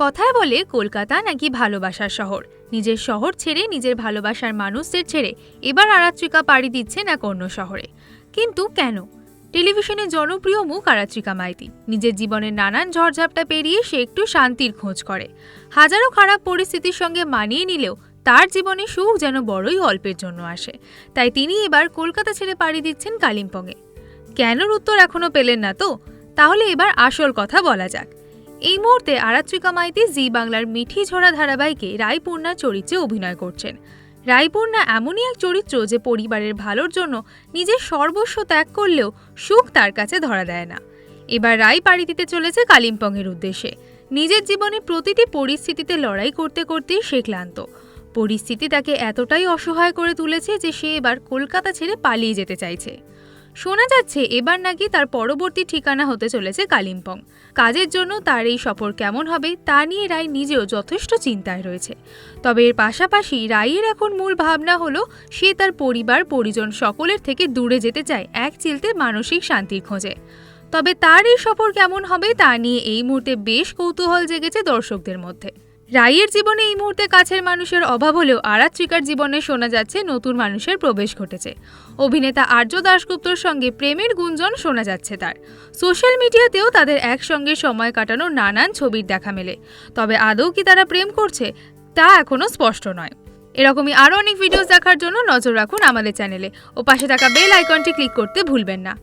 কথায় বলে কলকাতা নাকি ভালোবাসার শহর। নিজের শহর ছেড়ে নিজের ভালোবাসার মানুষদের ছেড়ে এবার আরাত্রিকা পাড়ি দিচ্ছেন এক অন্য শহরে। কিন্তু কেন? টেলিভিশনে জনপ্রিয় মুখ আরাত্রিকা মাইতি। নিজের জীবনের নানান ঝড়ঝাপটা পেরিয়ে সে একটু শান্তির খোঁজ করে। হাজারো খারাপ পরিস্থিতির সঙ্গে মানিয়ে নিলেও তার জীবনে সুখ যেন বড়ই অল্পের জন্য আসে। তাই তিনি এবার কলকাতা ছেড়ে পাড়ি দিচ্ছেন কালিম্পংয়ে। কেনর উত্তর এখনও পেলেন না তো? তাহলে এবার আসল কথা বলা যাক। এই মুহূর্তে আরাত্রিকা মাইতি জি বাংলার মিঠি ঝরা ধারাবাহিকে রায়পূর্ণার চরিত্রে অভিনয় করছেন। রায়পূর্ণা এমনই এক চরিত্র যে পরিবারের ভালোর জন্য নিজের সর্বস্ব ত্যাগ করলেও সুখ তার কাছে ধরা দেয় না। এবার রায় পাড়ি দিতে চলেছে কালিম্পংয়ের উদ্দেশ্যে। নিজের জীবনে প্রতিটি পরিস্থিতিতে লড়াই করতে করতেই সে ক্লান্ত। পরিস্থিতি তাকে এতটাই অসহায় করে তুলেছে যে সে এবার কলকাতা ছেড়ে পালিয়ে যেতে চাইছে। শোনা যাচ্ছে এবার নাকি তার পরবর্তী ঠিকানা হতে চলেছে কালিম্পং। কাজের জন্য তার এই সফর কেমন হবে, তা নিয়ে রায় নিজেও যথেষ্ট চিন্তায় রয়েছে। তবে এর পাশাপাশি রায়ের এখন মূল ভাবনা হলো, সে তার পরিবার, পরিজন সকলের থেকে দূরে যেতে চায় এক চিলতে মানসিক শান্তির খোঁজে। তবে তার এই সফর কেমন হবে, তা নিয়ে এই মুহূর্তে বেশ কৌতূহল জেগেছে দর্শকদের মধ্যে। রায়ের জীবনে এই মুহূর্তে কাছের মানুষের অভাব হলেও আরাত্রিকার জীবনে শোনা যাচ্ছে নতুন মানুষের প্রবেশ ঘটেছে। অভিনেতা আর্য দাশগুপ্তর সঙ্গে প্রেমের গুঞ্জন শোনা যাচ্ছে তার। সোশ্যাল মিডিয়াতেও তাদের একসঙ্গে সময় কাটানোর নানান ছবির দেখা মেলে। তবে আদৌ কি তারা প্রেম করছে, তা এখনও স্পষ্ট নয়। এরকমই আরও অনেক ভিডিওস দেখার জন্য নজর রাখুন আমাদের চ্যানেলে। ও পাশে থাকা বেল আইকনটি ক্লিক করতে ভুলবেন না।